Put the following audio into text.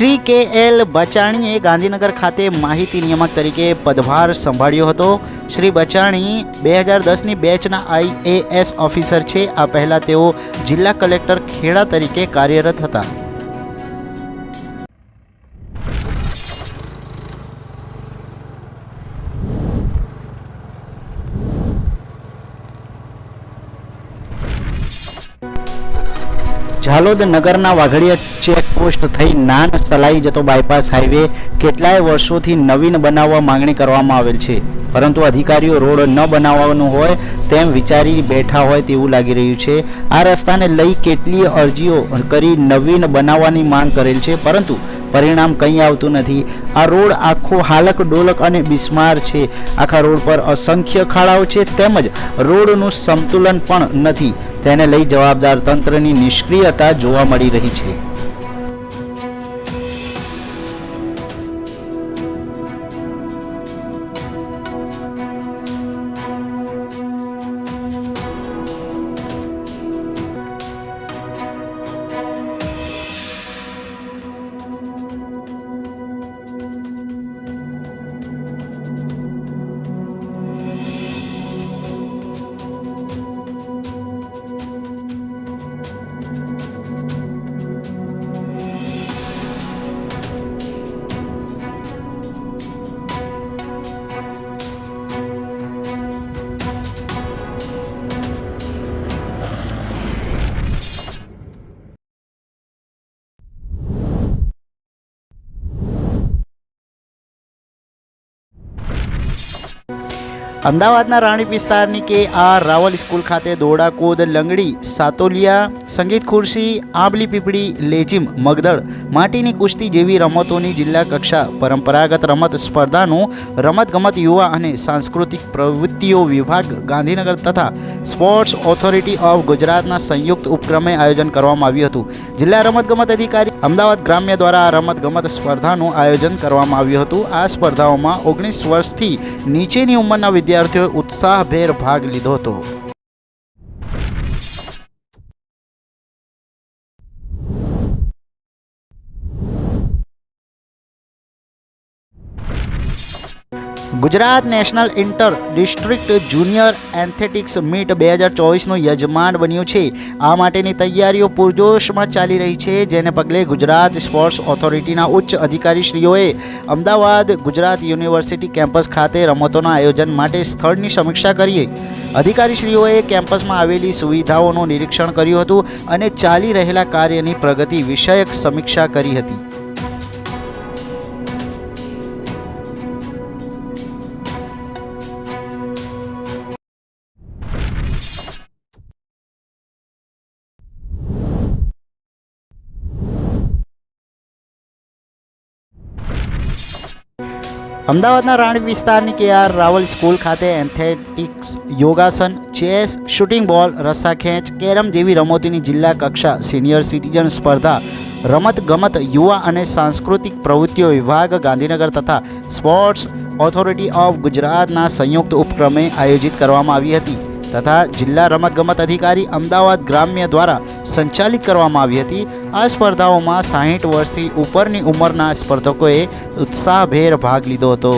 શ્રી કે એલ બચાણીએ ગાંધીનગર ખાતે માહિતી નિયામક તરીકે પદભાર સંભાળ્યો હતો. શ્રી બચાણી બે હજાર દસની બેચના આઈએએસ ઓફિસર છે. આ પહેલાં તેઓ જિલ્લા કલેક્ટર ખેડા તરીકે કાર્યરત હતા. ઝાલોદ નગરના વાઘડિયા ચેકપોસ્ટ થઈ નાન સલાઈ જતો બાયપાસ હાઈવે કેટલાય વર્ષોથી નવીન બનાવવા માંગણી કરવામાં આવેલ છે. પરંતુ અધિકારીઓ રોડ ન બનાવવાનું હોય તેમ વિચારી બેઠા હોય તેવું લાગી રહ્યું છે. આ રસ્તાને લઈ કેટલીય અરજીઓ કરી નવીન બનાવવાની માંગ કરેલ છે, પરંતુ પરિણામ કંઈ આવતું નથી. આ રોડ આખો હાલક ડોલક અને બિસ્માર છે. આખા રોડ પર અસંખ્ય ખાડાઓ છે, તેમજ રોડનું સંતુલન પણ નથી. તેને લઈ જવાબદાર તંત્રની નિષ્ક્રિયતા જોવા મળી રહી છે. અમદાવાદના રાણી વિસ્તારની કે આર રાવલ સ્કૂલ ખાતે દોડાકૂદ લંગડી, સાતોલિયા, સંગીત ખુરશી, આંબલી પીપળી લેજીમ મગદળ માટીની કુસ્તી જેવી રમતોની જિલ્લા કક્ષા પરંપરાગત રમત સ્પર્ધાનું રમતગમત યુવા અને સાંસ્કૃતિક પ્રવૃત્તિઓ વિભાગ, ગાંધીનગર તથા સ્પોર્ટ્સ ઓથોરિટી ઓફ ગુજરાતના સંયુક્ત ઉપક્રમે આયોજન કરવામાં આવ્યું હતું. જિલ્લા રમતગમત અધિકારી અમદાવાદ ગ્રામ્ય દ્વારા આ રમતગમત સ્પર્ધાનું આયોજન કરવામાં આવ્યું હતું. આ સ્પર્ધાઓમાં ઓગણીસ વર્ષથી નીચેની ઉંમરના વિદ્યાર્થીઓએ ઉત્સાહભેર ભાગ લીધો હતો. Gujarat national inter district junior athletics meet બે હજાર ચોવીસનું યજમાન બન્યું છે. આ માટેની તૈયારીઓ પૂરજોશમાં ચાલી રહી છે, જેને પગલે ગુજરાત સ્પોર્ટ્સ ઓથોરિટીના ઉચ્ચ અધિકારીશ્રીઓએ અમદાવાદ ગુજરાત યુનિવર્સિટી કેમ્પસ ખાતે રમતોના આયોજન માટે સ્થળની સમીક્ષા કરી. અધિકારીશ્રીઓએ કેમ્પસમાં આવેલી સુવિધાઓનું નિરીક્ષણ કર્યું હતું અને ચાલી રહેલા કાર્યની પ્રગતિ વિષયક સમીક્ષા કરી હતી. અમદાવાદના રાણી વિસ્તારની કે આર રાવલ સ્કૂલ ખાતે એથેટિક્સ યોગાસન, ચેસ, શૂટિંગ બોલ રસ્સા ખેંચ કેરમ જેવી રમતોની જિલ્લા કક્ષા, સિનિયર સિટીઝન સ્પર્ધા રમત ગમત યુવા અને સાંસ્કૃતિક પ્રવૃત્તિઓ વિભાગ, ગાંધીનગર તથા સ્પોર્ટ્સ ઓથોરિટી ઓફ ગુજરાતના સંયુક્ત ઉપક્રમે આયોજિત કરવામાં આવી હતી. તથા જિલ્લા રમતગમત અધિકારી અમદાવાદ ગ્રામ્ય દ્વારા સંચાલિત કરવામાં આવી હતી. આ સ્પર્ધાઓમાં સાહીઠ વર્ષથી ઉપરની ઉંમરના સ્પર્ધકોએ ઉત્સાહભેર ભાગ લીધો હતો.